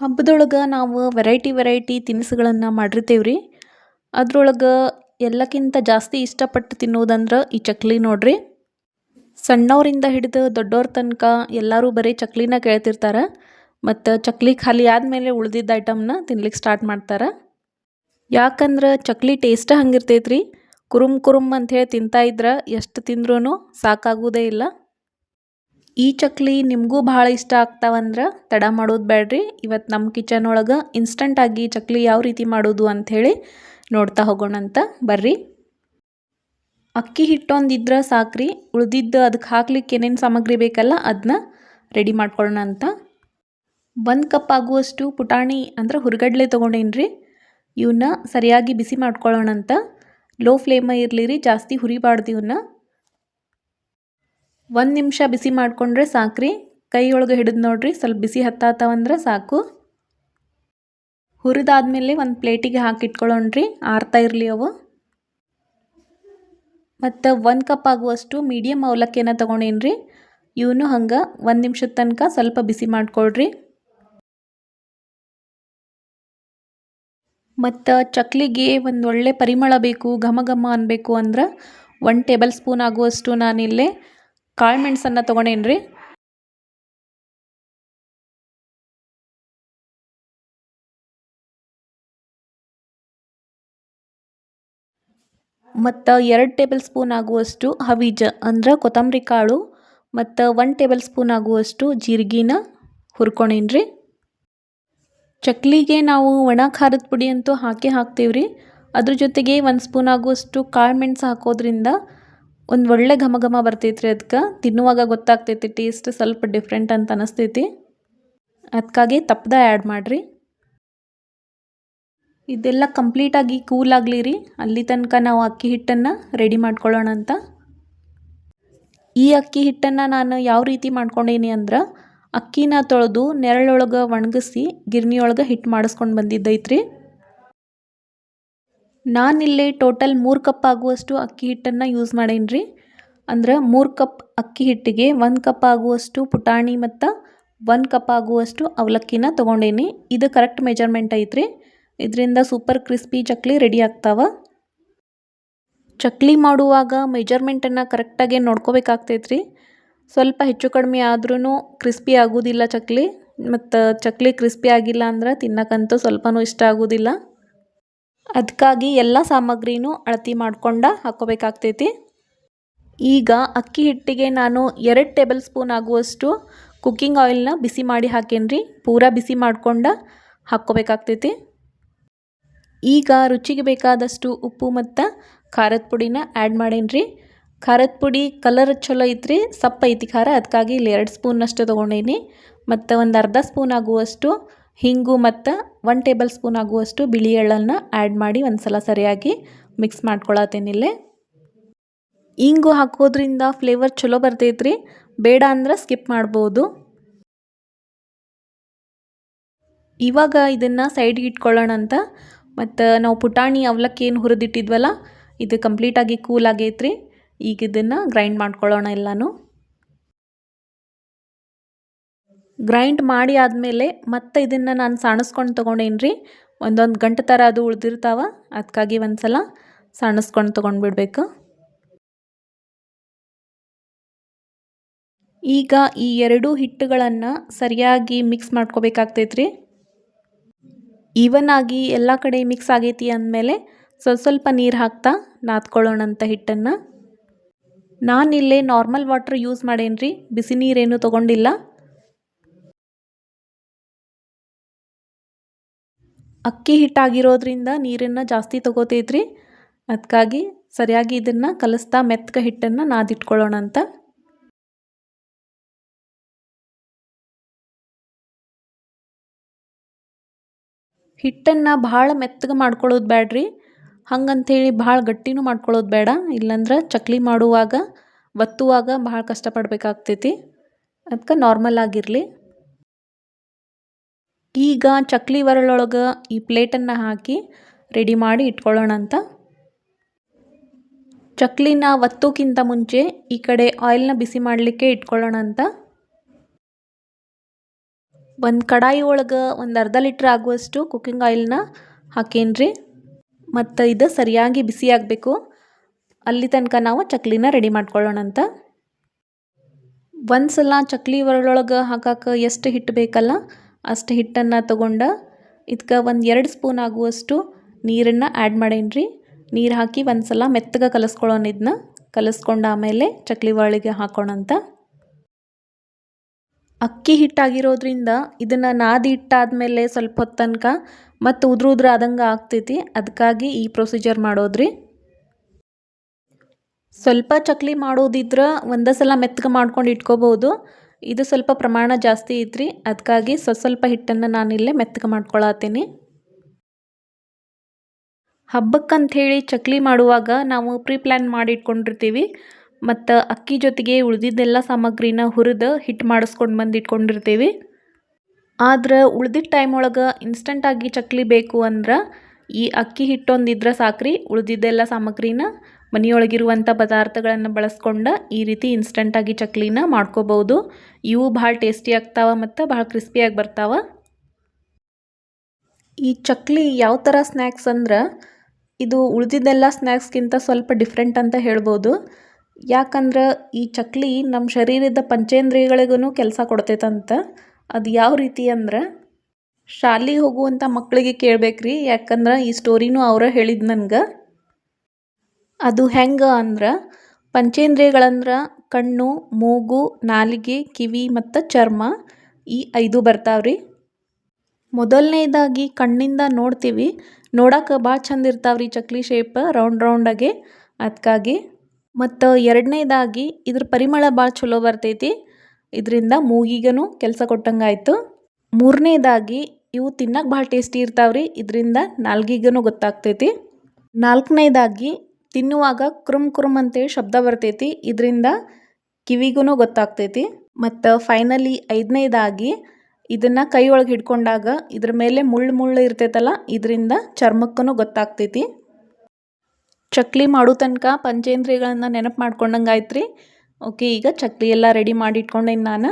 ಹಬ್ಬದೊಳಗೆ ನಾವು variety variety ತಿನಿಸುಗಳನ್ನು ಮಾಡಿರ್ತೇವೆ ರೀ ಅದ್ರೊಳಗೆ ಎಲ್ಲಕ್ಕಿಂತ ಜಾಸ್ತಿ ಇಷ್ಟಪಟ್ಟು ತಿನ್ನೋದಂದ್ರೆ ಈ ಚಕ್ಲಿ ನೋಡ್ರಿ. ಸಣ್ಣವರಿಂದ ಹಿಡಿದು ದೊಡ್ಡವ್ರ ತನಕ ಎಲ್ಲರೂ ಬರೀ ಚಕ್ಲಿನ ಕೇಳ್ತಿರ್ತಾರೆ. ಮತ್ತು ಚಕ್ಲಿ ಖಾಲಿ ಆದಮೇಲೆ ಉಳ್ದಿದ್ದ ಐಟಮ್ನ ತಿನ್ಲಿಕ್ಕೆ ಸ್ಟಾರ್ಟ್ ಮಾಡ್ತಾರೆ. ಯಾಕಂದ್ರೆ ಚಕ್ಲಿ ಟೇಸ್ಟ್ ಹಂಗಿರ್ತೈತೆ ರೀ ಕುರುಮ್ ಕುರುಮ್ ಹೇಳಿ ತಿಂತಾ ಇದ್ರೆ ಎಷ್ಟು ತಿಂದ್ರೂ ಸಾಕಾಗೋದೇ ಇಲ್ಲ. ಈ ಚಕ್ಲಿ ನಿಮಗೂ ಭಾಳ ಇಷ್ಟ ಆಗ್ತಾವಂದ್ರೆ ತಡ ಮಾಡೋದು ಬೇಡ್ರಿ ಇವತ್ತು ನಮ್ಮ ಕಿಚನ್ ಒಳಗೆ ಇನ್ಸ್ಟಂಟಾಗಿ ಚಕ್ಲಿ ಯಾವ ರೀತಿ ಮಾಡೋದು ಅಂಥೇಳಿ ನೋಡ್ತಾ ಹೋಗೋಣಂತ ಬರ್ರಿ. ಅಕ್ಕಿ ಹಿಟ್ಟೊಂದಿದ್ರೆ ಸಾಕ್ರಿ, ಉಳಿದಿದ್ದು ಅದಕ್ಕೆ ಹಾಕ್ಲಿಕ್ಕೆ ಏನೇನು ಸಾಮಗ್ರಿ ಬೇಕಲ್ಲ ಅದನ್ನ ರೆಡಿ ಮಾಡ್ಕೊಳ್ಳೋಣ ಅಂತ. ಒಂದು ಕಪ್ ಆಗುವಷ್ಟು ಪುಟಾಣಿ ಅಂದ್ರೆ ಹುರ್ಗಡ್ಲೆ ತೊಗೊಂಡೇನ್ರಿ. ಇವನ್ನ ಸರಿಯಾಗಿ ಬಿಸಿ ಮಾಡ್ಕೊಳ್ಳೋಣ ಅಂತ. ಲೋ ಫ್ಲೇಮ ಇರಲಿ ರೀ, ಜಾಸ್ತಿ ಹುರಿಬಾರ್ದು ಇವನ್ನ ಒಂದು ನಿಮಿಷ ಬಿಸಿ ಮಾಡಿಕೊಂಡ್ರೆ ಸಾಕ್ರಿ. ಕೈ ಒಳಗೆ ಹಿಡಿದು ನೋಡ್ರಿ, ಸ್ವಲ್ಪ ಬಿಸಿ ಹತ್ತಾತವಂದ್ರೆ ಸಾಕು. ಹುರಿದಾದ್ಮೇಲೆ ಒಂದು ಪ್ಲೇಟಿಗೆ ಹಾಕಿಟ್ಕೊಳ್ಳೋಣ್ರಿ ಆರ್ತಾ ಇರಲಿ ಅವು. ಮತ್ತು ಒಂದು ಕಪ್ ಆಗುವಷ್ಟು ಮೀಡಿಯಮ್ ಅವಲಕ್ಕಿನ ತೊಗೊಂಡೇನ್ರಿ. ಇವನು ಹಂಗೆ ಒಂದು ನಿಮಿಷದ ತನಕ ಸ್ವಲ್ಪ ಬಿಸಿ ಮಾಡ್ಕೊಳ್ರಿ. ಮತ್ತು ಚಕ್ಲಿಗೆ ಒಂದು ಒಳ್ಳೆ ಪರಿಮಳ ಬೇಕು, ಘಮ ಘಮ ಅನ್ನಬೇಕು ಅಂದ್ರೆ ಒನ್ ಟೇಬಲ್ ಸ್ಪೂನ್ ಆಗುವಷ್ಟು ನಾನಿಲ್ಲೇ ಕಾಳು ಮೆಣಸನ್ನು ತೊಗೊಂಡೇನ್ರಿ? ಮತ್ತು ಎರಡು ಟೇಬಲ್ ಸ್ಪೂನ್ ಆಗುವಷ್ಟು ಹವೀಜ, ಅಂದ್ರೆ ಕೊತ್ತಂಬರಿ ಕಾಳು, ಮತ್ತು ಒನ್ ಟೇಬಲ್ ಸ್ಪೂನ್ ಆಗುವಷ್ಟು ಜೀರಿಗೆನ ಹುರ್ಕೊಂಡೇನ್ರಿ ಚಕ್ಲಿಗೆ ನಾವು ಒಣ ಖಾರದ ಪುಡಿ ಅಂತೂ ಹಾಕೇ ಹಾಕ್ತೀವಿ ರೀ ಅದ್ರ ಜೊತೆಗೆ ಒಂದು ಸ್ಪೂನ್ ಆಗುವಷ್ಟು ಕಾಳು ಮೆಣಸು ಹಾಕೋದ್ರಿಂದ ಒಂದು ಒಳ್ಳೆ ಘಮ ಘಮ ಬರ್ತೈತೆ ರೀ ಅದಕ್ಕೆ ತಿನ್ನುವಾಗ ಗೊತ್ತಾಗ್ತೈತಿ ಟೇಸ್ಟ್ ಸ್ವಲ್ಪ ಡಿಫ್ರೆಂಟ್ ಅಂತ ಅನಿಸ್ತೈತಿ. ಅದಕ್ಕಾಗಿ ತಪ್ಪದ ಆ್ಯಡ್ ಮಾಡಿರಿ. ಇದೆಲ್ಲ ಕಂಪ್ಲೀಟಾಗಿ ಕೂಲ್ ಆಗಲಿ ರೀ ಅಲ್ಲಿ ತನಕ ನಾವು ಅಕ್ಕಿ ಹಿಟ್ಟನ್ನು ರೆಡಿ ಮಾಡ್ಕೊಳ್ಳೋಣ ಅಂತ. ಈ ಅಕ್ಕಿ ಹಿಟ್ಟನ್ನು ನಾನು ಯಾವ ರೀತಿ ಮಾಡ್ಕೊಂಡೇನಿ ಅಂದ್ರೆ, ಅಕ್ಕಿನ ತೊಳೆದು ನೆರಳೊಳಗೆ ಒಣಗಿಸಿ ಗಿರ್ನಿಯೊಳಗೆ ಹಿಟ್ಟು ಮಾಡಿಸ್ಕೊಂಡು ಬಂದಿದ್ದೈತ್ರಿ. ನಾನಿಲ್ಲಿ ಟೋಟಲ್ ಮೂರು ಕಪ್ ಆಗುವಷ್ಟು ಅಕ್ಕಿ ಹಿಟ್ಟನ್ನು ಯೂಸ್ ಮಾಡೇನಿ ರೀ ಅಂದ್ರೆ ಮೂರು ಕಪ್ ಅಕ್ಕಿ ಹಿಟ್ಟಿಗೆ ಒಂದು ಕಪ್ ಆಗುವಷ್ಟು ಪುಟಾಣಿ ಮತ್ತು ಒಂದು ಕಪ್ ಆಗುವಷ್ಟು ಅವಲಕ್ಕಿನ ತೊಗೊಂಡೇನಿ. ಇದು ಕರೆಕ್ಟ್ ಮೆಜರ್ಮೆಂಟ್ ಐತ್ರಿ. ಇದರಿಂದ ಸೂಪರ್ ಕ್ರಿಸ್ಪಿ ಚಕ್ಲಿ ರೆಡಿ ಆಗ್ತಾವ. ಚಕ್ಲಿ ಮಾಡುವಾಗ ಮೆಜರ್ಮೆಂಟನ್ನು ಕರೆಕ್ಟಾಗಿ ನೋಡ್ಕೋಬೇಕಾಗ್ತೈತ್ರಿ. ಸ್ವಲ್ಪ ಹೆಚ್ಚು ಕಡಿಮೆ ಆದ್ರೂ ಕ್ರಿಸ್ಪಿ ಆಗೋದಿಲ್ಲ ಚಕ್ಲಿ. ಮತ್ತು ಚಕ್ಲಿ ಕ್ರಿಸ್ಪಿ ಆಗಿಲ್ಲ ಅಂದ್ರೆ ತಿನ್ನಕ್ಕಂತೂ ಸ್ವಲ್ಪನೂ ಇಷ್ಟ ಆಗೋದಿಲ್ಲ. ಅದಕ್ಕಾಗಿ ಎಲ್ಲ ಸಾಮಗ್ರಿನೂ ಅಳತಿ ಮಾಡ್ಕೊಂಡು ಹಾಕೋಬೇಕಾಗ್ತೈತಿ. ಈಗ ಅಕ್ಕಿ ಹಿಟ್ಟಿಗೆ ನಾನು ಎರಡು ಟೇಬಲ್ ಸ್ಪೂನ್ ಆಗುವಷ್ಟು ಕುಕ್ಕಿಂಗ್ ಆಯಿಲ್ನ ಬಿಸಿ ಮಾಡಿ ಹಾಕೇನ್ರಿ. ಪೂರ ಬಿಸಿ ಮಾಡ್ಕೊಂಡು ಹಾಕ್ಕೋಬೇಕಾಗ್ತೈತಿ ಈಗ ರುಚಿಗೆ ಬೇಕಾದಷ್ಟು ಉಪ್ಪು ಮತ್ತು ಖಾರದ ಪುಡಿನ ಆ್ಯಡ್ ಮಾಡೇನ್ರಿ. ಖಾರದ ಪುಡಿ ಕಲರ್ ಚಲೋ ಐತ್ರಿ, ಸಪ್ಪ ಐತಿ ಖಾರ ಅದಕ್ಕಾಗಿ ಇಲ್ಲಿ ಎರಡು ಸ್ಪೂನ್ನಷ್ಟು ತೊಗೊಂಡೇನಿ. ಮತ್ತು ಒಂದು ಅರ್ಧ ಸ್ಪೂನ್ ಆಗುವಷ್ಟು ಹಿಂಗು ಮತ್ತು ಒನ್ ಟೇಬಲ್ ಸ್ಪೂನ್ ಆಗುವಷ್ಟು ಬಿಳಿ ಎಳ್ಳನ್ನು ಆ್ಯಡ್ ಮಾಡಿ ಒಂದು ಸಲ ಸರಿಯಾಗಿ ಮಿಕ್ಸ್ ಮಾಡ್ಕೊಳತ್ತೇನಿಲ್ಲೇ ಹಿಂಗು ಹಾಕೋದ್ರಿಂದ ಫ್ಲೇವರ್ ಚಲೋ ಬರ್ತೈತ್ರಿ. ಬೇಡ ಅಂದ್ರೆ ಸ್ಕಿಪ್ ಮಾಡ್ಬೋದು. ಇವಾಗ ಇದನ್ನು ಸೈಡ್ಗೆ ಇಟ್ಕೊಳ್ಳೋಣ ಅಂತ. ಮತ್ತು ನಾವು ಪುಟಾಣಿ ಅವಲಕ್ಕಿ ಏನು ಹುರಿದಿಟ್ಟಿದ್ವಲ್ಲ, ಇದು ಕಂಪ್ಲೀಟಾಗಿ ಕೂಲ್ ಆಗೈತ್ರಿ. ಈಗ ಇದನ್ನು ಗ್ರೈಂಡ್ ಮಾಡ್ಕೊಳ್ಳೋಣ ಎಲ್ಲನೂ. ಗ್ರೈಂಡ್ ಮಾಡಿ ಆದಮೇಲೆ ಮತ್ತೆ ಇದನ್ನು ನಾನು ಸಾಣಿಸ್ಕೊಂಡು ತೊಗೊಂಡೇನಿ ರೀ ಒಂದೊಂದು ಗಂಟೆ ಥರ ಅದು ಉಳಿದಿರ್ತಾವ. ಅದಕ್ಕಾಗಿ ಒಂದು ಸಲ ಸಾಣಿಸ್ಕೊಂಡು ತೊಗೊಂಡ್ಬಿಡ್ಬೇಕು. ಈಗ ಈ ಎರಡೂ ಹಿಟ್ಟುಗಳನ್ನು ಸರಿಯಾಗಿ ಮಿಕ್ಸ್ ಮಾಡ್ಕೋಬೇಕಾಗ್ತೈತ್ರಿ. ಈವನ್ ಆಗಿ ಎಲ್ಲ ಕಡೆ ಮಿಕ್ಸ್ ಆಗೈತಿ ಅಂದಮೇಲೆ ಸ್ವಲ್ಪ ಸ್ವಲ್ಪ ನೀರು ಹಾಕ್ತಾ ನಾದ್ಕೊಳ್ಳೋಣಂಥ ಹಿಟ್ಟನ್ನು. ನಾನಿಲ್ಲೇ ನಾರ್ಮಲ್ ವಾಟ್ರ್ ಯೂಸ್ ಮಾಡೇನಿ ರೀ ಬಿಸಿ ನೀರೇನು ತೊಗೊಂಡಿಲ್ಲ. ಅಕ್ಕಿ ಹಿಟ್ಟಾಗಿರೋದ್ರಿಂದ ನೀರನ್ನು ಜಾಸ್ತಿ ತೊಗೋತೈತ್ರಿ. ಅದಕ್ಕಾಗಿ ಸರಿಯಾಗಿ ಇದನ್ನು ಕಲಿಸ್ತಾ ಮೆತ್ತಗೆ ಹಿಟ್ಟನ್ನು ನಾದಿಟ್ಕೊಳ್ಳೋಣ ಅಂತ. ಹಿಟ್ಟನ್ನು ಭಾಳ ಮೆತ್ತಗೆ ಮಾಡ್ಕೊಳ್ಳೋದು ಬೇಡ್ರಿ ಹಂಗಂಥೇಳಿ ಭಾಳ ಗಟ್ಟಿನೂ ಮಾಡ್ಕೊಳ್ಳೋದು ಬೇಡ. ಇಲ್ಲಾಂದ್ರೆ ಚಕ್ಲಿ ಮಾಡುವಾಗ, ಒತ್ತುವಾಗ ಭಾಳ ಕಷ್ಟಪಡಬೇಕಾಗ್ತೈತಿ. ಅದಕ್ಕೆ ನಾರ್ಮಲ್ ಆಗಿರಲಿ. ಈಗ ಚಕ್ಲಿ ಒರಳೊಳಗೆ ಈ ಪ್ಲೇಟನ್ನು ಹಾಕಿ ರೆಡಿ ಮಾಡಿ ಇಟ್ಕೊಳ್ಳೋಣ ಅಂತ. ಚಕ್ಲಿನ ಒತ್ತೋಕ್ಕಿಂತ ಮುಂಚೆ ಈ ಕಡೆ ಆಯಿಲ್ನ ಬಿಸಿ ಮಾಡಲಿಕ್ಕೆ ಇಟ್ಕೊಳ್ಳೋಣ ಅಂತ. ಒಂದು ಕಡಾಯಿ ಒಳಗೆ ಒಂದು ಅರ್ಧ ಲೀಟ್ರ್ ಆಗುವಷ್ಟು ಕುಕ್ಕಿಂಗ್ ಆಯಿಲ್ನ ಹಾಕೇನ್ರಿ. ಮತ್ತು ಇದು ಸರಿಯಾಗಿ ಬಿಸಿ ಆಗಬೇಕು. ಅಲ್ಲಿ ತನಕ ನಾವು ಚಕ್ಲಿನ ರೆಡಿ ಮಾಡ್ಕೊಳ್ಳೋಣ ಅಂತ. ಒಂದು ಸಲ ಚಕ್ಲಿ ಒರಳೊಳಗೆ ಹಾಕಕ್ಕೆ ಎಷ್ಟು ಹಿಟ್ಟು ಬೇಕಲ್ಲ? ಅಷ್ಟು ಹಿಟ್ಟನ್ನು ತಗೊಂಡು ಇದಕ್ಕೆ ಒಂದು ಎರಡು ಸ್ಪೂನ್ ಆಗುವಷ್ಟು ನೀರನ್ನು ಆ್ಯಡ್ ಮಾಡೇನ್ರಿ. ನೀರು ಹಾಕಿ ಒಂದು ಸಲ ಮೆತ್ತಗೆ ಕಲಿಸ್ಕೊಳ್ಳೋಣ ಇದನ್ನ ಕಲಿಸ್ಕೊಂಡು ಆಮೇಲೆ ಚಕ್ಲಿ ಒಳಗೆ ಹಾಕೋಣಂತ ಅಕ್ಕಿ ಹಿಟ್ಟಾಗಿರೋದ್ರಿಂದ ಇದನ್ನು ನಾದಿ ಹಿಟ್ಟಾದಮೇಲೆ ಸ್ವಲ್ಪ ಹೊತ್ತು ತನಕ ಮತ್ತು ಉದ್ರ ಉದ್ರ ಆದಂಗೆ ಆಗ್ತೈತಿ. ಅದಕ್ಕಾಗಿ ಈ ಪ್ರೊಸೀಜರ್ ಮಾಡೋದ್ರಿ. ಸ್ವಲ್ಪ ಚಕ್ಲಿ ಮಾಡೋದಿದ್ರೆ ಒಂದೇ ಸಲ ಮೆತ್ತಗೆ ಮಾಡ್ಕೊಂಡು ಇಟ್ಕೋಬೋದು. ಇದು ಸ್ವಲ್ಪ ಪ್ರಮಾಣ ಜಾಸ್ತಿ ಐತ್ರಿ. ಅದಕ್ಕಾಗಿ ಸ್ವಲ್ಪ ಸ್ವಲ್ಪ ಹಿಟ್ಟನ್ನು ನಾನಿಲ್ಲೇ ಮೆತ್ತಗೆ ಮಾಡ್ಕೊಳತ್ತೀನಿ ಹಬ್ಬಕ್ಕಂಥೇಳಿ ಚಕ್ಲಿ ಮಾಡುವಾಗ ನಾವು ಪ್ರೀ ಪ್ಲ್ಯಾನ್ ಮಾಡಿ ಇಟ್ಕೊಂಡಿರ್ತೀವಿ ಮತ್ತು ಅಕ್ಕಿ ಜೊತೆಗೆ ಉಳಿದಿದ್ದೆಲ್ಲ ಸಾಮಗ್ರಿನ ಹುರಿದು ಹಿಟ್ಟು ಮಾಡಿಸ್ಕೊಂಡು ಬಂದು ಇಟ್ಕೊಂಡಿರ್ತೀವಿ ಆದ್ರೆ ಉಳ್ದಿದ್ದ ಟೈಮ್ ಒಳಗೆ ಇನ್ಸ್ಟಂಟಾಗಿ ಚಕ್ಲಿ ಬೇಕು ಅಂದ್ರೆ ಈ ಅಕ್ಕಿ ಹಿಟ್ಟೊಂದಿದ್ರೆ ಸಾಕ್ರಿ, ಉಳಿದಿದ್ದೆಲ್ಲ ಸಾಮಗ್ರಿನ ಮನೆಯೊಳಗಿರುವಂಥ ಪದಾರ್ಥಗಳನ್ನು ಬಳಸ್ಕೊಂಡು ಈ ರೀತಿ ಇನ್ಸ್ಟಂಟಾಗಿ ಚಕ್ಲಿನ ಮಾಡ್ಕೋಬೋದು. ಇವು ಭಾಳ ಟೇಸ್ಟಿ ಆಗ್ತಾವ ಮತ್ತು ಭಾಳ ಕ್ರಿಸ್ಪಿಯಾಗಿ ಬರ್ತಾವ. ಈ ಚಕ್ಲಿ ಯಾವ ಥರ ಸ್ನ್ಯಾಕ್ಸ್ ಅಂದ್ರೆ ಇದು ಉಳಿದಿದ್ದೆಲ್ಲ ಸ್ನ್ಯಾಕ್ಸ್ಗಿಂತ ಸ್ವಲ್ಪ ಡಿಫ್ರೆಂಟ್ ಅಂತ ಹೇಳ್ಬೋದು. ಯಾಕಂದ್ರೆ ಈ ಚಕ್ಲಿ ನಮ್ಮ ಶರೀರದ ಪಂಚೇಂದ್ರಿಯಗಳಿಗೂ ಕೆಲಸ ಕೊಡ್ತೈತಂತ. ಅದು ಯಾವ ರೀತಿ ಅಂದ್ರೆ ಶಾಲೆಗೆ ಹೋಗುವಂಥ ಮಕ್ಕಳಿಗೆ ಕೇಳಬೇಕ್ರಿ. ಯಾಕಂದ್ರೆ ಈ ಸ್ಟೋರಿನೂ ಅವರೇ ಹೇಳಿದ್ದು ನನ್ಗೆ ಅದು ಹೆಂಗೆ ಅಂದ್ರೆ ಪಂಚೇಂದ್ರಿಯಗಳಂದ್ರೆ ಕಣ್ಣು, ಮೂಗು, ನಾಲಿಗೆ, ಕಿವಿ ಮತ್ತು ಚರ್ಮ ಈ ಐದು ಬರ್ತಾವ್ರಿ. ಮೊದಲನೇದಾಗಿ ಕಣ್ಣಿಂದ ನೋಡ್ತೀವಿ. ನೋಡಕ್ಕೆ ಭಾಳ ಚಂದ ಇರ್ತಾವ್ರಿ ಚಕ್ಲಿ ಶೇಪ್ ರೌಂಡ್ ರೌಂಡಾಗಿ ಅದಕ್ಕಾಗಿ ಮತ್ತು ಎರಡನೇದಾಗಿ ಇದ್ರ ಪರಿಮಳ ಭಾಳ ಚಲೋ ಬರ್ತೈತಿ. ಇದರಿಂದ ಮೂಗಿಗೂ ಕೆಲಸ ಕೊಟ್ಟಂಗಾಯ್ತು ಮೂರನೇದಾಗಿ ಇವು ತಿನ್ನಕ್ಕೆ ಭಾಳ ಟೇಸ್ಟಿ ಇರ್ತಾವ್ರಿ. ಇದರಿಂದ ನಾಲ್ಗಿಗೂ ಗೊತ್ತಾಗ್ತೈತಿ. ನಾಲ್ಕನೇದಾಗಿ ತಿನ್ನುವಾಗ ಕ್ರುಮ್ ಕ್ರುಮ್ ಅಂತೇಳಿ ಶಬ್ದ ಬರ್ತೈತಿ. ಇದರಿಂದ ಕಿವಿಗೂ ಗೊತ್ತಾಗ್ತೈತಿ. ಮತ್ತು ಫೈನಲಿ ಐದನೇದಾಗಿ ಇದನ್ನು ಕೈಯೊಳಗೆ ಹಿಡ್ಕೊಂಡಾಗ ಇದ್ರ ಮೇಲೆ ಮುಳ್ಳು ಮುಳ್ಳು ಇರ್ತೈತಲ್ಲ, ಇದರಿಂದ ಚರ್ಮಕ್ಕೂ ಗೊತ್ತಾಗ್ತೈತಿ. ಚಕ್ಲಿ ಮಾಡೋ ತನಕ ಪಂಚೇಂದ್ರಿಯಗಳನ್ನು ನೆನಪು ಮಾಡ್ಕೊಂಡಂಗೆ ಆಯ್ತು ರೀ ಓಕೆ, ಈಗ ಚಕ್ಲಿ ಎಲ್ಲ ರೆಡಿ ಮಾಡಿ ಇಟ್ಕೊಂಡೇನಿ ನಾನು.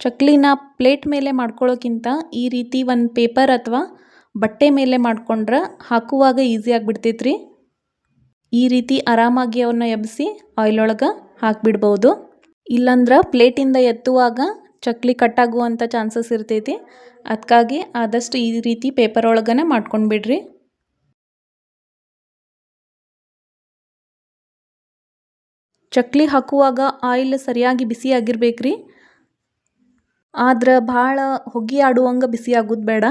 ಚಕ್ಲಿನ ಪ್ಲೇಟ್ ಮೇಲೆ ಮಾಡ್ಕೊಳ್ಳೋಕ್ಕಿಂತ ಈ ರೀತಿ ಒಂದು ಪೇಪರ್ ಅಥವಾ ಬಟ್ಟೆ ಮೇಲೆ ಮಾಡ್ಕೊಂಡ್ರೆ ಹಾಕುವಾಗ ಈಸಿ ಆಗಿಬಿಡ್ತೈತೆ ರೀ ಈ ರೀತಿ ಆರಾಮಾಗಿ ಅವನ್ನ ಎಬ್ಬಿಸಿ ಆಯಿಲ್ ಒಳಗೆ ಹಾಕಿಬಿಡ್ಬೋದು. ಇಲ್ಲಂದ್ರೆ ಪ್ಲೇಟಿಂದ ಎತ್ತುವಾಗ ಚಕ್ಲಿ ಕಟ್ಟಾಗುವಂಥ ಚಾನ್ಸಸ್ ಇರ್ತೈತಿ. ಅದಕ್ಕಾಗಿ ಆದಷ್ಟು ಈ ರೀತಿ ಪೇಪರ್ ಒಳಗನೆ ಮಾಡ್ಕೊಂಡು ಬಿಡ್ರಿ. ಚಕ್ಲಿ ಹಾಕುವಾಗ ಆಯಿಲ್ ಸರಿಯಾಗಿ ಬಿಸಿ ಆಗಿರ್ಬೇಕ್ರಿ. ಆದ್ರೆ ಭಾಳ ಹೊಗೆ ಆಡುವಂಗೆ ಬಿಸಿ ಆಗೋದು ಬೇಡ.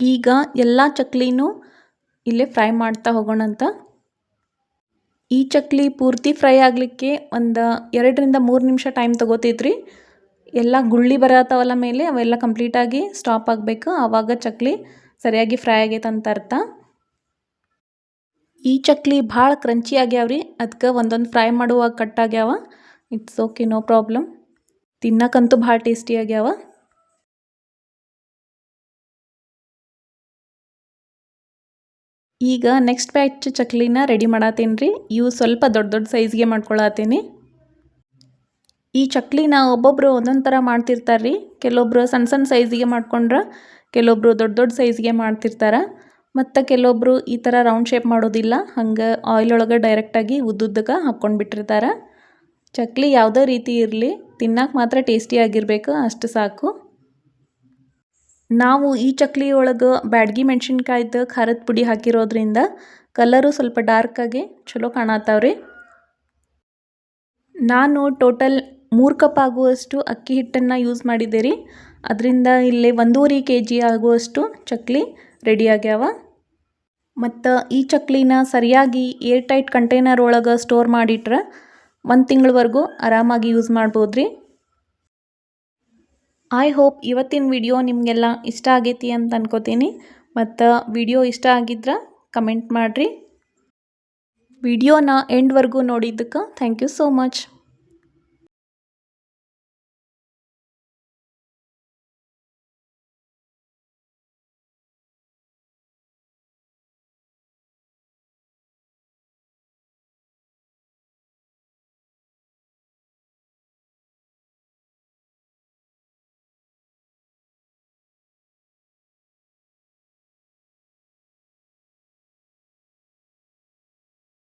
ಈಗ ಎಲ್ಲ ಚಕ್ಲಿನೂ ಇಲ್ಲೇ ಫ್ರೈ ಮಾಡ್ತಾ ಹೋಗೋಣಂತ ಈ ಚಕ್ಲಿ ಪೂರ್ತಿ ಫ್ರೈ ಆಗಲಿಕ್ಕೆ ಒಂದು ಎರಡರಿಂದ ಮೂರು ನಿಮಿಷ ಟೈಮ್ ತೊಗೋತೈತ್ರಿ. ಎಲ್ಲ ಗುಳ್ಳಿ ಬರತ್ತವಲ್ಲ ಮೇಲೆ ಅವೆಲ್ಲ ಕಂಪ್ಲೀಟಾಗಿ ಸ್ಟಾಪ್ ಆಗಬೇಕು. ಆವಾಗ ಚಕ್ಲಿ ಸರಿಯಾಗಿ ಫ್ರೈ ಆಗೈತೆ ಅಂತ ಅರ್ಥ. ಈ ಚಕ್ಲಿ ಭಾಳ ಕ್ರಂಚಿ ಆಗ್ಯಾವ್ರಿ. ಅದಕ್ಕೆ ಒಂದೊಂದು ಫ್ರೈ ಮಾಡುವಾಗ ಕಟ್ ಆಗ್ಯಾವ. ಇಟ್ಸ್ ಓಕೆ ನೋ ಪ್ರಾಬ್ಲಮ್ ತಿನ್ನಕ್ಕಂತೂ ಭಾಳ ಟೇಸ್ಟಿ ಆಗ್ಯಾವ. ಈಗ ನೆಕ್ಸ್ಟ್ ಬ್ಯಾಚ್ ಚಕ್ಲಿನ ರೆಡಿ ಮಾಡತ್ತೇನೆ ರೀ. ಇವು ಸ್ವಲ್ಪ ದೊಡ್ಡ ದೊಡ್ಡ ಸೈಜ್ಗೆ ಮಾಡ್ಕೊಳತ್ತೀನಿ. ಈ ಚಕ್ಲಿನ ಒಬ್ಬೊಬ್ಬರು ಒಂದೊಂದು ಥರ ಮಾಡ್ತಿರ್ತಾರೆ ರೀ. ಕೆಲವೊಬ್ರು ಸಣ್ಣ ಸಣ್ಣ ಸೈಜಿಗೆ ಮಾಡ್ಕೊಂಡ್ರೆ, ಕೆಲವೊಬ್ರು ದೊಡ್ಡ ದೊಡ್ಡ ಸೈಜ್ಗೆ ಮಾಡ್ತಿರ್ತಾರೆ. ಮತ್ತು ಕೆಲವೊಬ್ರು ಈ ಥರ ರೌಂಡ್ ಶೇಪ್ ಮಾಡೋದಿಲ್ಲ, ಹಂಗೆ ಆಯಿಲ್ ಒಳಗೆ ಡೈರೆಕ್ಟಾಗಿ ಉದ್ದುದ್ದಕ್ಕೆ ಹಾಕ್ಕೊಂಡು ಬಿಟ್ಟಿರ್ತಾರೆ. ಚಕ್ಲಿ ಯಾವುದೇ ರೀತಿ ಇರಲಿ ತಿನ್ನಕ್ಕೆ ಮಾತ್ರ ಟೇಸ್ಟಿಯಾಗಿರಬೇಕು ಅಷ್ಟು ಸಾಕು. ನಾವು ಈ ಚಕ್ಲಿ ಒಳಗೆ ಬ್ಯಾಡ್ಗಿ ಮೆಣಸಿನ್ಕಾಯ್ದು ಖಾರದ ಪುಡಿ ಹಾಕಿರೋದ್ರಿಂದ ಕಲರು ಸ್ವಲ್ಪ ಡಾರ್ಕಾಗಿ ಚಲೋ ಕಾಣತ್ತಾವ್ರಿ ನಾನು ಟೋಟಲ್ ಮೂರು ಕಪ್ ಆಗುವಷ್ಟು ಅಕ್ಕಿ ಹಿಟ್ಟನ್ನು ಯೂಸ್ ಮಾಡಿದ್ದೆ ರೀ ಅದರಿಂದ ಇಲ್ಲಿ ಒಂದೂವರೆ ಕೆ ಜಿ ಆಗುವಷ್ಟು ಚಕ್ಲಿ ರೆಡಿ ಆಗ್ಯಾವ. ಮತ್ತು ಈ ಚಕ್ಲಿನ ಸರಿಯಾಗಿ ಏರ್ ಟೈಟ್ ಕಂಟೈನರ್ ಒಳಗೆ ಸ್ಟೋರ್ ಮಾಡಿಟ್ರೆ ಒಂದು ತಿಂಗಳವರೆಗೂ ಆರಾಮಾಗಿ ಯೂಸ್ ಮಾಡ್ಬೋದು ರೀ ಐ ಹೋಪ್ ಇವತ್ತಿನ ವಿಡಿಯೋ ನಿಮಗೆಲ್ಲ ಇಷ್ಟ ಆಗೈತಿ ಅಂತ ಅನ್ಕೋತೀನಿ. ಮತ್ತು ವಿಡಿಯೋ ಇಷ್ಟ ಆಗಿದ್ರೆ ಕಮೆಂಟ್ ಮಾಡಿರಿ. ವಿಡಿಯೋನ ಎಂಡ್ವರೆಗೂ ನೋಡಿದ್ದಕ್ಕೆ ಥ್ಯಾಂಕ್ ಯು ಸೋ ಮಚ್